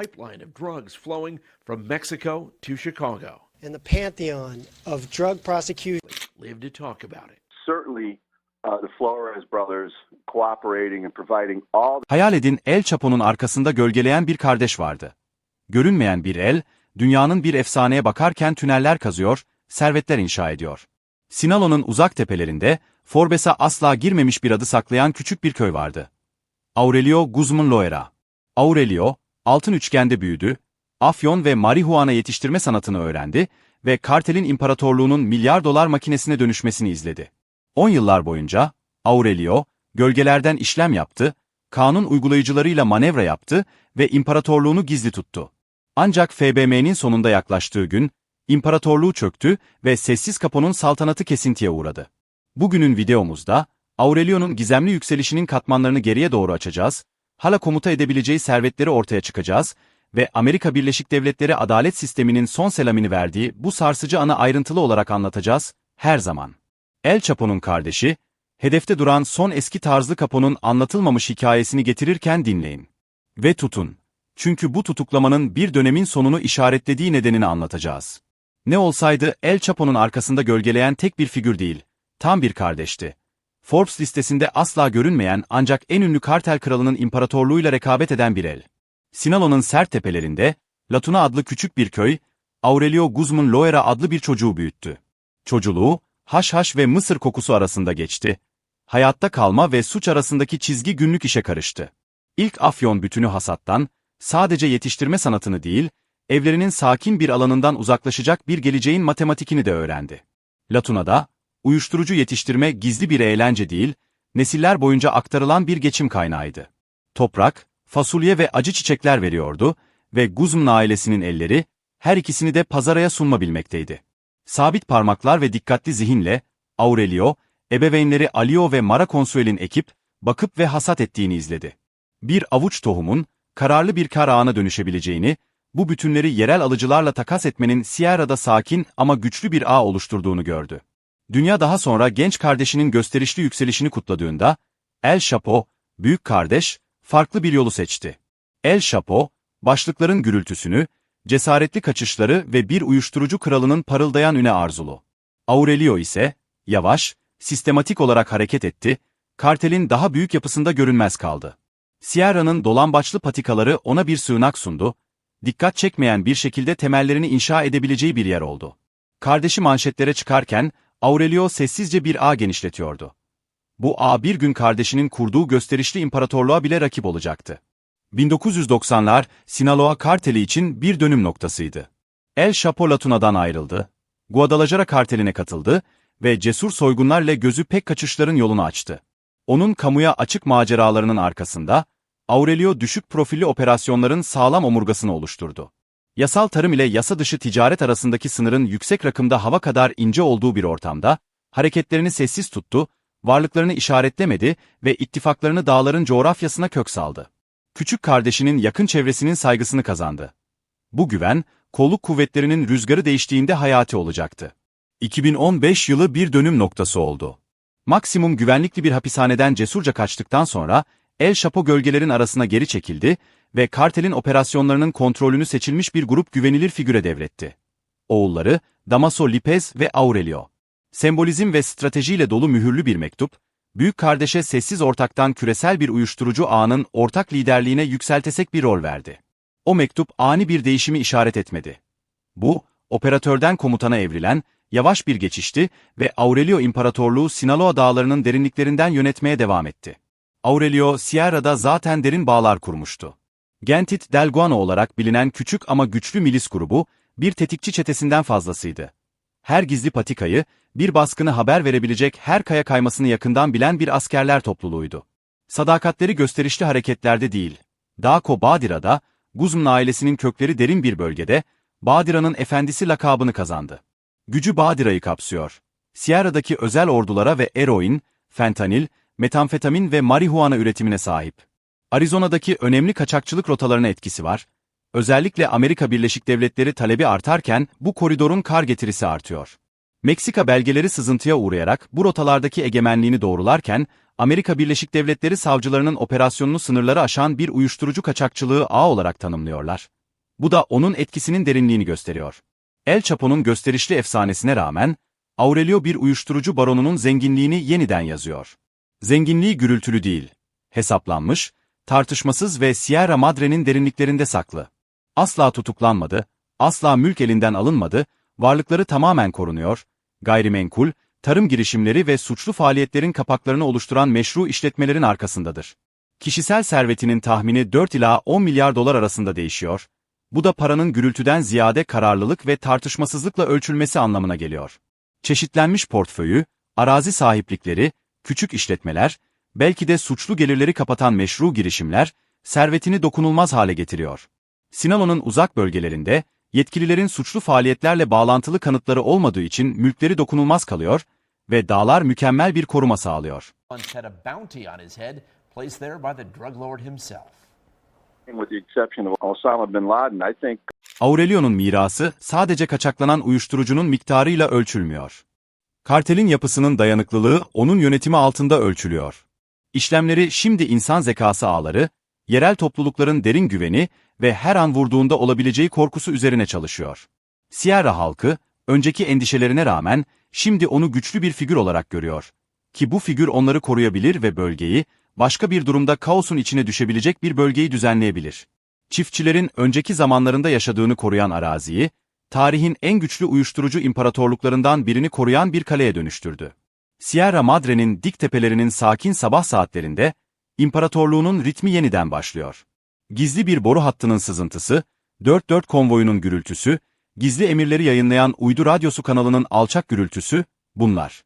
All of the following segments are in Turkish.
pipeline of drugs flowing from Mexico to Chicago. and the pantheon of drug prosecution. Live to talk about it. certainly uh, the Flores brothers cooperating and providing all Hayal edin El Chapo'nun arkasında gölgeleyen bir kardeş vardı. Görünmeyen bir el, dünyanın bir efsaneye bakarken tüneller kazıyor, servetler inşa ediyor. Sinalo'nun uzak tepelerinde, Forbes'a asla girmemiş bir adı saklayan küçük bir köy vardı. Aurelio Guzman Loera. Aurelio, altın üçgende büyüdü, afyon ve marihuana yetiştirme sanatını öğrendi ve kartelin imparatorluğunun milyar dolar makinesine dönüşmesini izledi. 10 yıllar boyunca, Aurelio, gölgelerden işlem yaptı, kanun uygulayıcılarıyla manevra yaptı ve imparatorluğunu gizli tuttu. Ancak FBM'nin sonunda yaklaştığı gün, imparatorluğu çöktü ve sessiz kaponun saltanatı kesintiye uğradı. Bugünün videomuzda, Aurelio'nun gizemli yükselişinin katmanlarını geriye doğru açacağız, hala komuta edebileceği servetleri ortaya çıkacağız ve Amerika Birleşik Devletleri adalet sisteminin son selamını verdiği bu sarsıcı ana ayrıntılı olarak anlatacağız, her zaman. El Chapo'nun kardeşi, hedefte duran son eski tarzlı kaponun anlatılmamış hikayesini getirirken dinleyin. Ve tutun. Çünkü bu tutuklamanın bir dönemin sonunu işaretlediği nedenini anlatacağız. Ne olsaydı El Chapo'nun arkasında gölgeleyen tek bir figür değil, tam bir kardeşti. Forbes listesinde asla görünmeyen ancak en ünlü kartel kralının imparatorluğuyla rekabet eden bir el. Sinalo'nun sert tepelerinde, Latuna adlı küçük bir köy, Aurelio Guzman Loera adlı bir çocuğu büyüttü. Çocuğluğu, haşhaş ve mısır kokusu arasında geçti. Hayatta kalma ve suç arasındaki çizgi günlük işe karıştı. İlk afyon bütünü hasattan, sadece yetiştirme sanatını değil, evlerinin sakin bir alanından uzaklaşacak bir geleceğin matematikini de öğrendi. Latuna'da, uyuşturucu yetiştirme gizli bir eğlence değil, nesiller boyunca aktarılan bir geçim kaynağıydı. Toprak, fasulye ve acı çiçekler veriyordu ve Guzman ailesinin elleri, her ikisini de pazaraya sunmabilmekteydi. Sabit parmaklar ve dikkatli zihinle, Aurelio, ebeveynleri Alio ve Mara Consuel'in ekip, bakıp ve hasat ettiğini izledi. Bir avuç tohumun, kararlı bir kar ağına dönüşebileceğini, bu bütünleri yerel alıcılarla takas etmenin Sierra'da sakin ama güçlü bir ağ oluşturduğunu gördü. Dünya daha sonra genç kardeşinin gösterişli yükselişini kutladığında, El Chapo, büyük kardeş, farklı bir yolu seçti. El Chapo, başlıkların gürültüsünü, cesaretli kaçışları ve bir uyuşturucu kralının parıldayan üne arzulu. Aurelio ise, yavaş, sistematik olarak hareket etti, kartelin daha büyük yapısında görünmez kaldı. Sierra'nın dolambaçlı patikaları ona bir sığınak sundu, dikkat çekmeyen bir şekilde temellerini inşa edebileceği bir yer oldu. Kardeşi manşetlere çıkarken, Aurelio sessizce bir ağ genişletiyordu. Bu ağ bir gün kardeşinin kurduğu gösterişli imparatorluğa bile rakip olacaktı. 1990'lar Sinaloa karteli için bir dönüm noktasıydı. El Chapo Latuna'dan ayrıldı, Guadalajara karteline katıldı ve cesur soygunlarla gözü pek kaçışların yolunu açtı. Onun kamuya açık maceralarının arkasında, Aurelio düşük profilli operasyonların sağlam omurgasını oluşturdu. Yasal tarım ile yasa dışı ticaret arasındaki sınırın yüksek rakımda hava kadar ince olduğu bir ortamda, hareketlerini sessiz tuttu, varlıklarını işaretlemedi ve ittifaklarını dağların coğrafyasına kök saldı. Küçük kardeşinin yakın çevresinin saygısını kazandı. Bu güven, kolluk kuvvetlerinin rüzgarı değiştiğinde hayati olacaktı. 2015 yılı bir dönüm noktası oldu. Maksimum güvenlikli bir hapishaneden cesurca kaçtıktan sonra, El Chapo gölgelerin arasına geri çekildi ve kartelin operasyonlarının kontrolünü seçilmiş bir grup güvenilir figüre devretti. Oğulları, Damaso Lipez ve Aurelio. Sembolizm ve stratejiyle dolu mühürlü bir mektup, büyük kardeşe sessiz ortaktan küresel bir uyuşturucu ağının ortak liderliğine yükseltesek bir rol verdi. O mektup ani bir değişimi işaret etmedi. Bu, operatörden komutana evrilen, yavaş bir geçişti ve Aurelio İmparatorluğu Sinaloa dağlarının derinliklerinden yönetmeye devam etti. Aurelio, Sierra'da zaten derin bağlar kurmuştu. Gentit del Guano olarak bilinen küçük ama güçlü milis grubu, bir tetikçi çetesinden fazlasıydı. Her gizli patikayı, bir baskını haber verebilecek her kaya kaymasını yakından bilen bir askerler topluluğuydu. Sadakatleri gösterişli hareketlerde değil. Dako Badira'da, Guzman ailesinin kökleri derin bir bölgede, Badira'nın efendisi lakabını kazandı. Gücü Badira'yı kapsıyor. Sierra'daki özel ordulara ve eroin, fentanil, metamfetamin ve marihuana üretimine sahip. Arizona'daki önemli kaçakçılık rotalarına etkisi var. Özellikle Amerika Birleşik Devletleri talebi artarken bu koridorun kar getirisi artıyor. Meksika belgeleri sızıntıya uğrayarak bu rotalardaki egemenliğini doğrularken, Amerika Birleşik Devletleri savcılarının operasyonunu sınırları aşan bir uyuşturucu kaçakçılığı ağ olarak tanımlıyorlar. Bu da onun etkisinin derinliğini gösteriyor. El Chapo'nun gösterişli efsanesine rağmen, Aurelio bir uyuşturucu baronunun zenginliğini yeniden yazıyor. Zenginliği gürültülü değil, hesaplanmış, tartışmasız ve Sierra Madre'nin derinliklerinde saklı. Asla tutuklanmadı, asla mülk elinden alınmadı, varlıkları tamamen korunuyor, gayrimenkul, tarım girişimleri ve suçlu faaliyetlerin kapaklarını oluşturan meşru işletmelerin arkasındadır. Kişisel servetinin tahmini 4 ila 10 milyar dolar arasında değişiyor. Bu da paranın gürültüden ziyade kararlılık ve tartışmasızlıkla ölçülmesi anlamına geliyor. Çeşitlenmiş portföyü, arazi sahiplikleri, küçük işletmeler, belki de suçlu gelirleri kapatan meşru girişimler, servetini dokunulmaz hale getiriyor. Sinalo'nun uzak bölgelerinde, yetkililerin suçlu faaliyetlerle bağlantılı kanıtları olmadığı için mülkleri dokunulmaz kalıyor ve dağlar mükemmel bir koruma sağlıyor. Aurelio'nun mirası sadece kaçaklanan uyuşturucunun miktarıyla ölçülmüyor. Kartelin yapısının dayanıklılığı onun yönetimi altında ölçülüyor. İşlemleri şimdi insan zekası ağları, yerel toplulukların derin güveni ve her an vurduğunda olabileceği korkusu üzerine çalışıyor. Sierra halkı, önceki endişelerine rağmen şimdi onu güçlü bir figür olarak görüyor. Ki bu figür onları koruyabilir ve bölgeyi, başka bir durumda kaosun içine düşebilecek bir bölgeyi düzenleyebilir. Çiftçilerin önceki zamanlarında yaşadığını koruyan araziyi, tarihin en güçlü uyuşturucu imparatorluklarından birini koruyan bir kaleye dönüştürdü. Sierra Madre'nin dik tepelerinin sakin sabah saatlerinde, imparatorluğunun ritmi yeniden başlıyor. Gizli bir boru hattının sızıntısı, 4-4 konvoyunun gürültüsü, gizli emirleri yayınlayan uydu radyosu kanalının alçak gürültüsü, bunlar.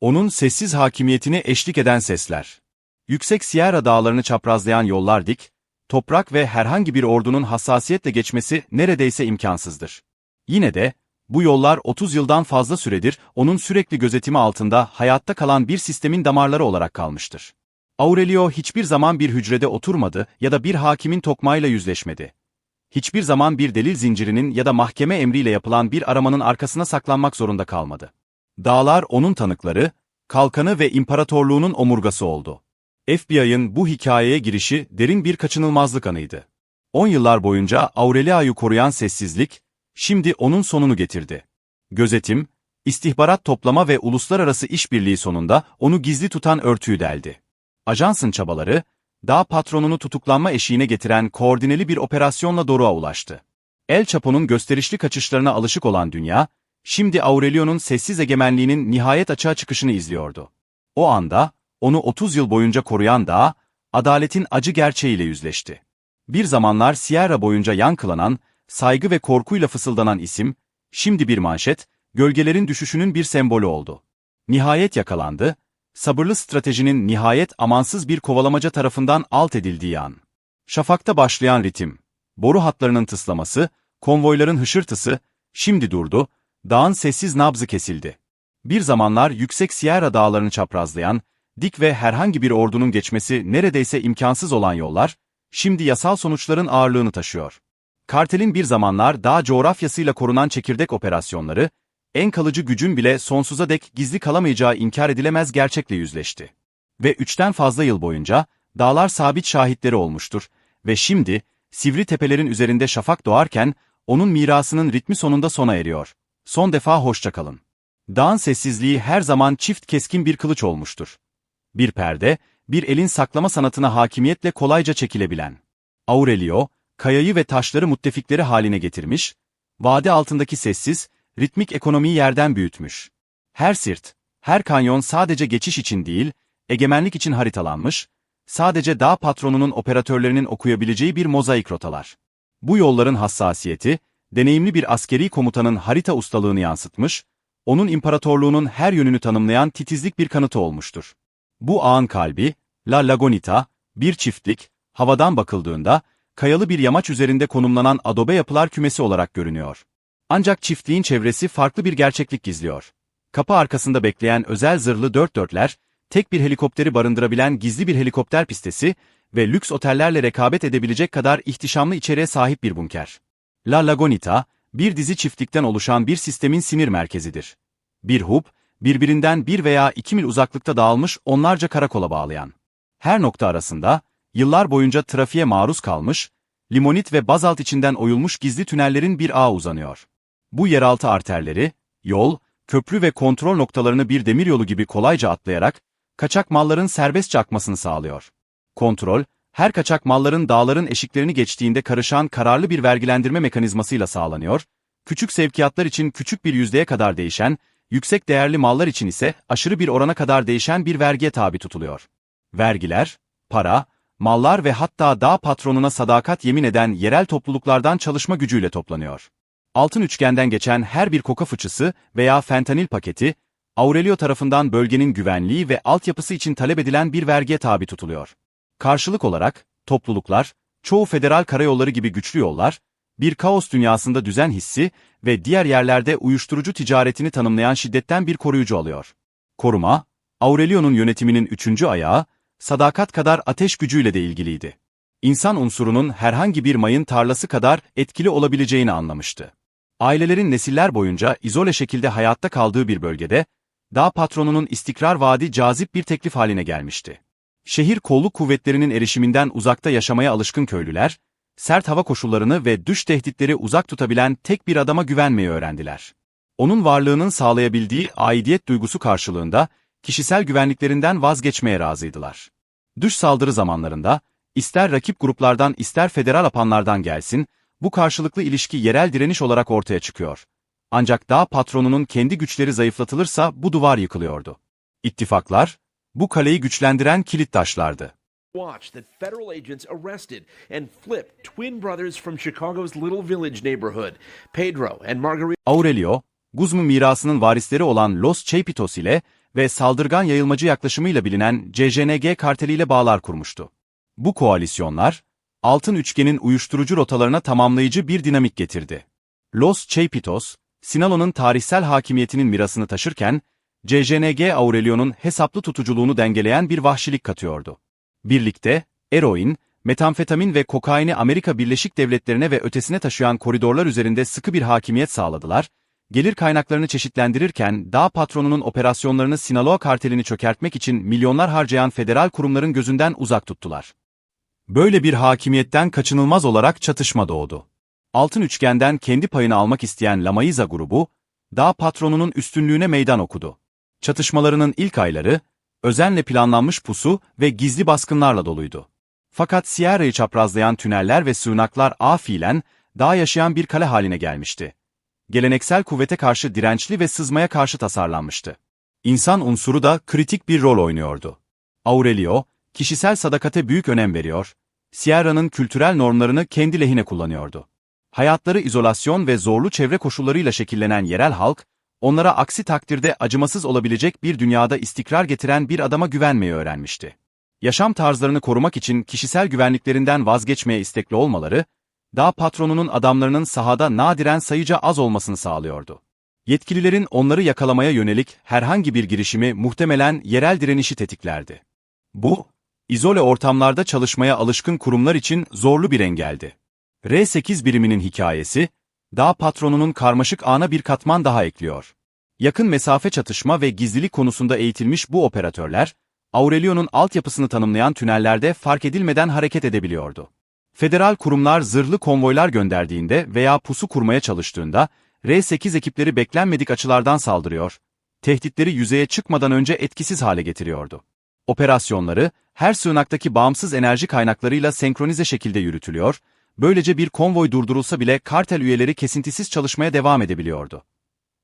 Onun sessiz hakimiyetini eşlik eden sesler. Yüksek Sierra dağlarını çaprazlayan yollar dik, toprak ve herhangi bir ordunun hassasiyetle geçmesi neredeyse imkansızdır. Yine de, bu yollar 30 yıldan fazla süredir onun sürekli gözetimi altında hayatta kalan bir sistemin damarları olarak kalmıştır. Aurelio hiçbir zaman bir hücrede oturmadı ya da bir hakimin tokmağıyla yüzleşmedi. Hiçbir zaman bir delil zincirinin ya da mahkeme emriyle yapılan bir aramanın arkasına saklanmak zorunda kalmadı. Dağlar onun tanıkları, kalkanı ve imparatorluğunun omurgası oldu. FBI'ın bu hikayeye girişi derin bir kaçınılmazlık anıydı. 10 yıllar boyunca Aurelia'yı koruyan sessizlik, şimdi onun sonunu getirdi. Gözetim, istihbarat toplama ve uluslararası işbirliği sonunda onu gizli tutan örtüyü deldi. Ajansın çabaları, dağ patronunu tutuklanma eşiğine getiren koordineli bir operasyonla Doruk'a ulaştı. El Chapo'nun gösterişli kaçışlarına alışık olan dünya, şimdi Aurelio'nun sessiz egemenliğinin nihayet açığa çıkışını izliyordu. O anda, onu 30 yıl boyunca koruyan dağ, adaletin acı gerçeğiyle yüzleşti. Bir zamanlar Sierra boyunca yankılanan, saygı ve korkuyla fısıldanan isim, şimdi bir manşet, gölgelerin düşüşünün bir sembolü oldu. Nihayet yakalandı, sabırlı stratejinin nihayet amansız bir kovalamaca tarafından alt edildiği an. Şafakta başlayan ritim, boru hatlarının tıslaması, konvoyların hışırtısı, şimdi durdu, dağın sessiz nabzı kesildi. Bir zamanlar yüksek Sierra dağlarını çaprazlayan, dik ve herhangi bir ordunun geçmesi neredeyse imkansız olan yollar, şimdi yasal sonuçların ağırlığını taşıyor. Kartelin bir zamanlar dağ coğrafyasıyla korunan çekirdek operasyonları, en kalıcı gücün bile sonsuza dek gizli kalamayacağı inkar edilemez gerçekle yüzleşti. Ve üçten fazla yıl boyunca, dağlar sabit şahitleri olmuştur ve şimdi, sivri tepelerin üzerinde şafak doğarken, onun mirasının ritmi sonunda sona eriyor. Son defa hoşça kalın. Dağın sessizliği her zaman çift keskin bir kılıç olmuştur. Bir perde, bir elin saklama sanatına hakimiyetle kolayca çekilebilen. Aurelio, kayayı ve taşları müttefikleri haline getirmiş, vade altındaki sessiz, ritmik ekonomiyi yerden büyütmüş. Her sirt, her kanyon sadece geçiş için değil, egemenlik için haritalanmış, sadece dağ patronunun operatörlerinin okuyabileceği bir mozaik rotalar. Bu yolların hassasiyeti, deneyimli bir askeri komutanın harita ustalığını yansıtmış, onun imparatorluğunun her yönünü tanımlayan titizlik bir kanıtı olmuştur. Bu ağın kalbi, La Lagonita, bir çiftlik, havadan bakıldığında, kayalı bir yamaç üzerinde konumlanan adobe yapılar kümesi olarak görünüyor. Ancak çiftliğin çevresi farklı bir gerçeklik gizliyor. Kapı arkasında bekleyen özel zırhlı dört dörtler, tek bir helikopteri barındırabilen gizli bir helikopter pistesi ve lüks otellerle rekabet edebilecek kadar ihtişamlı içeriğe sahip bir bunker. La Lagonita, bir dizi çiftlikten oluşan bir sistemin sinir merkezidir. Bir hub, birbirinden bir veya iki mil uzaklıkta dağılmış onlarca karakola bağlayan. Her nokta arasında, yıllar boyunca trafiğe maruz kalmış, limonit ve bazalt içinden oyulmuş gizli tünellerin bir ağı uzanıyor. Bu yeraltı arterleri, yol, köprü ve kontrol noktalarını bir demiryolu gibi kolayca atlayarak, kaçak malların serbestçe akmasını sağlıyor. Kontrol, her kaçak malların dağların eşiklerini geçtiğinde karışan kararlı bir vergilendirme mekanizmasıyla sağlanıyor, küçük sevkiyatlar için küçük bir yüzdeye kadar değişen, yüksek değerli mallar için ise aşırı bir orana kadar değişen bir vergiye tabi tutuluyor. Vergiler, para, mallar ve hatta dağ patronuna sadakat yemin eden yerel topluluklardan çalışma gücüyle toplanıyor. Altın üçgenden geçen her bir koka fıçısı veya fentanil paketi, Aurelio tarafından bölgenin güvenliği ve altyapısı için talep edilen bir vergiye tabi tutuluyor. Karşılık olarak, topluluklar, çoğu federal karayolları gibi güçlü yollar, bir kaos dünyasında düzen hissi ve diğer yerlerde uyuşturucu ticaretini tanımlayan şiddetten bir koruyucu alıyor. Koruma, Aurelio'nun yönetiminin üçüncü ayağı, sadakat kadar ateş gücüyle de ilgiliydi. İnsan unsurunun herhangi bir mayın tarlası kadar etkili olabileceğini anlamıştı. Ailelerin nesiller boyunca izole şekilde hayatta kaldığı bir bölgede, dağ patronunun istikrar vaadi cazip bir teklif haline gelmişti. Şehir kolluk kuvvetlerinin erişiminden uzakta yaşamaya alışkın köylüler, sert hava koşullarını ve düş tehditleri uzak tutabilen tek bir adama güvenmeyi öğrendiler. Onun varlığının sağlayabildiği aidiyet duygusu karşılığında, kişisel güvenliklerinden vazgeçmeye razıydılar. Düş saldırı zamanlarında, ister rakip gruplardan ister federal apanlardan gelsin, bu karşılıklı ilişki yerel direniş olarak ortaya çıkıyor. Ancak dağ patronunun kendi güçleri zayıflatılırsa bu duvar yıkılıyordu. İttifaklar, bu kaleyi güçlendiren kilit taşlardı. Watch that federal agents arrested and flipped twin brothers from Chicago's Little Village neighborhood, Pedro and Margarita. Aurelio, Guzmu mirasının varisleri olan Los Chapitos ile ve saldırgan yayılmacı yaklaşımıyla bilinen CJNG karteliyle bağlar kurmuştu. Bu koalisyonlar, Altın Üçgen'in uyuşturucu rotalarına tamamlayıcı bir dinamik getirdi. Los Chapitos, Sinalo'nun tarihsel hakimiyetinin mirasını taşırken, CJNG Aurelio'nun hesaplı tutuculuğunu dengeleyen bir vahşilik katıyordu. Birlikte, eroin, metamfetamin ve kokaini Amerika Birleşik Devletleri'ne ve ötesine taşıyan koridorlar üzerinde sıkı bir hakimiyet sağladılar, gelir kaynaklarını çeşitlendirirken dağ patronunun operasyonlarını Sinaloa kartelini çökertmek için milyonlar harcayan federal kurumların gözünden uzak tuttular. Böyle bir hakimiyetten kaçınılmaz olarak çatışma doğdu. Altın üçgenden kendi payını almak isteyen Lamaiza grubu, dağ patronunun üstünlüğüne meydan okudu. Çatışmalarının ilk ayları, özenle planlanmış pusu ve gizli baskınlarla doluydu. Fakat Sierra'yı çaprazlayan tüneller ve sığınaklar afilen, dağ yaşayan bir kale haline gelmişti. Geleneksel kuvvete karşı dirençli ve sızmaya karşı tasarlanmıştı. İnsan unsuru da kritik bir rol oynuyordu. Aurelio, kişisel sadakate büyük önem veriyor, Sierra'nın kültürel normlarını kendi lehine kullanıyordu. Hayatları izolasyon ve zorlu çevre koşullarıyla şekillenen yerel halk, onlara aksi takdirde acımasız olabilecek bir dünyada istikrar getiren bir adama güvenmeyi öğrenmişti. Yaşam tarzlarını korumak için kişisel güvenliklerinden vazgeçmeye istekli olmaları, dağ patronunun adamlarının sahada nadiren sayıca az olmasını sağlıyordu. Yetkililerin onları yakalamaya yönelik herhangi bir girişimi muhtemelen yerel direnişi tetiklerdi. Bu, izole ortamlarda çalışmaya alışkın kurumlar için zorlu bir engeldi. R8 biriminin hikayesi, dağ patronunun karmaşık ana bir katman daha ekliyor. Yakın mesafe çatışma ve gizlilik konusunda eğitilmiş bu operatörler, Aurelio'nun altyapısını tanımlayan tünellerde fark edilmeden hareket edebiliyordu. Federal kurumlar zırhlı konvoylar gönderdiğinde veya pusu kurmaya çalıştığında, R8 ekipleri beklenmedik açılardan saldırıyor, tehditleri yüzeye çıkmadan önce etkisiz hale getiriyordu. Operasyonları, her sığınaktaki bağımsız enerji kaynaklarıyla senkronize şekilde yürütülüyor, böylece bir konvoy durdurulsa bile kartel üyeleri kesintisiz çalışmaya devam edebiliyordu.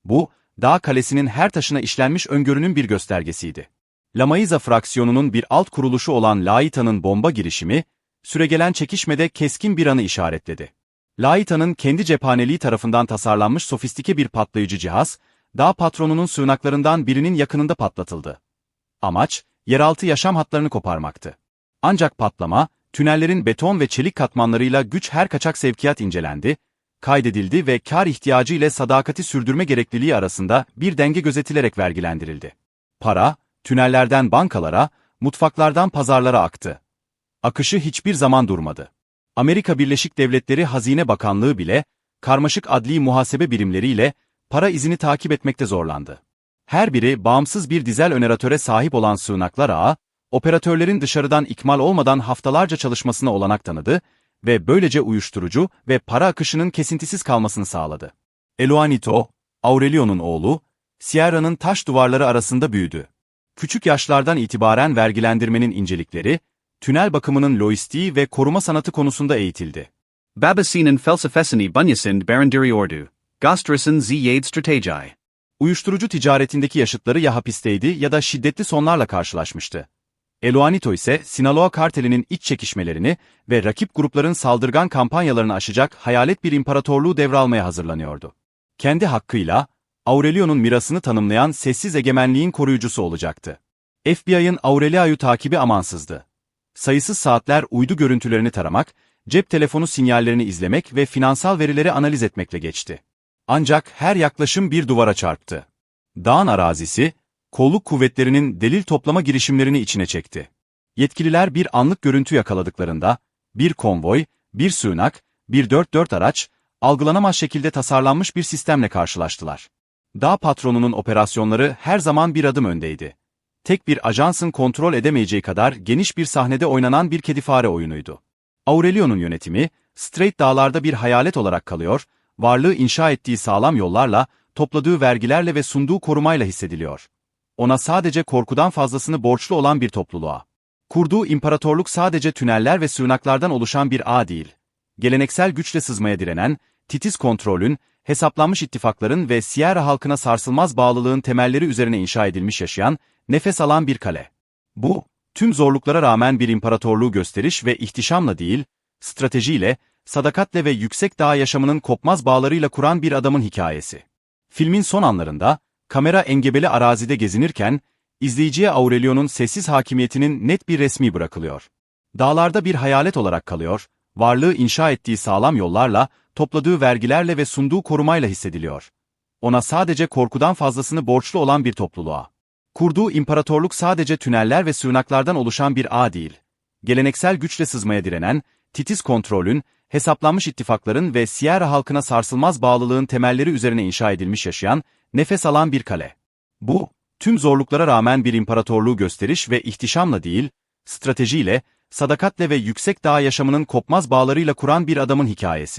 Bu, Dağ Kalesi'nin her taşına işlenmiş öngörünün bir göstergesiydi. Lamaiza fraksiyonunun bir alt kuruluşu olan Laita'nın bomba girişimi, süregelen çekişmede keskin bir anı işaretledi. Laita'nın kendi cephaneliği tarafından tasarlanmış sofistike bir patlayıcı cihaz, dağ patronunun sığınaklarından birinin yakınında patlatıldı. Amaç, yeraltı yaşam hatlarını koparmaktı. Ancak patlama, tünellerin beton ve çelik katmanlarıyla güç her kaçak sevkiyat incelendi, kaydedildi ve kar ihtiyacı ile sadakati sürdürme gerekliliği arasında bir denge gözetilerek vergilendirildi. Para, tünellerden bankalara, mutfaklardan pazarlara aktı. Akışı hiçbir zaman durmadı. Amerika Birleşik Devletleri Hazine Bakanlığı bile, karmaşık adli muhasebe birimleriyle para izini takip etmekte zorlandı. Her biri bağımsız bir dizel öneratöre sahip olan sığınaklar ağı, operatörlerin dışarıdan ikmal olmadan haftalarca çalışmasına olanak tanıdı ve böylece uyuşturucu ve para akışının kesintisiz kalmasını sağladı. Eloanito, Aurelio'nun oğlu, Sierra'nın taş duvarları arasında büyüdü. Küçük yaşlardan itibaren vergilendirmenin incelikleri, tünel bakımının lojistiği ve koruma sanatı konusunda eğitildi. Babasinin felsefesini bunyasin barındırıyordu. Gösterisinin ziyade strateji. Uyuşturucu ticaretindeki yaşıtları ya hapisteydi ya da şiddetli sonlarla karşılaşmıştı. Eloanito ise Sinaloa kartelinin iç çekişmelerini ve rakip grupların saldırgan kampanyalarını aşacak hayalet bir imparatorluğu devralmaya hazırlanıyordu. Kendi hakkıyla, Aurelio'nun mirasını tanımlayan sessiz egemenliğin koruyucusu olacaktı. FBI'ın Aurelio'yu takibi amansızdı. Sayısız saatler uydu görüntülerini taramak, cep telefonu sinyallerini izlemek ve finansal verileri analiz etmekle geçti. Ancak her yaklaşım bir duvara çarptı. Dağın arazisi, kolluk kuvvetlerinin delil toplama girişimlerini içine çekti. Yetkililer bir anlık görüntü yakaladıklarında, bir konvoy, bir sığınak, bir 4-4 araç, algılanamaz şekilde tasarlanmış bir sistemle karşılaştılar. Dağ patronunun operasyonları her zaman bir adım öndeydi. Tek bir ajansın kontrol edemeyeceği kadar geniş bir sahnede oynanan bir kedifare oyunuydu. Aurelio'nun yönetimi, Strait dağlarda bir hayalet olarak kalıyor, varlığı inşa ettiği sağlam yollarla, topladığı vergilerle ve sunduğu korumayla hissediliyor. Ona sadece korkudan fazlasını borçlu olan bir topluluğa. Kurduğu imparatorluk sadece tüneller ve sığınaklardan oluşan bir ağ değil. Geleneksel güçle sızmaya direnen, titiz kontrolün, hesaplanmış ittifakların ve Sierra halkına sarsılmaz bağlılığın temelleri üzerine inşa edilmiş yaşayan, nefes alan bir kale. Bu, tüm zorluklara rağmen bir imparatorluğu gösteriş ve ihtişamla değil, stratejiyle, sadakatle ve yüksek dağ yaşamının kopmaz bağlarıyla kuran bir adamın hikayesi. Filmin son anlarında, kamera engebeli arazide gezinirken, izleyiciye Aurelio'nun sessiz hakimiyetinin net bir resmi bırakılıyor. Dağlarda bir hayalet olarak kalıyor, varlığı inşa ettiği sağlam yollarla, topladığı vergilerle ve sunduğu korumayla hissediliyor. Ona sadece korkudan fazlasını borçlu olan bir topluluğa. Kurduğu imparatorluk sadece tüneller ve sığınaklardan oluşan bir ağ değil. Geleneksel güçle sızmaya direnen, titiz kontrolün, hesaplanmış ittifakların ve Sierra halkına sarsılmaz bağlılığın temelleri üzerine inşa edilmiş yaşayan, nefes alan bir kale. Bu, tüm zorluklara rağmen bir imparatorluğu gösteriş ve ihtişamla değil, stratejiyle, sadakatle ve yüksek dağ yaşamının kopmaz bağlarıyla kuran bir adamın hikayesi.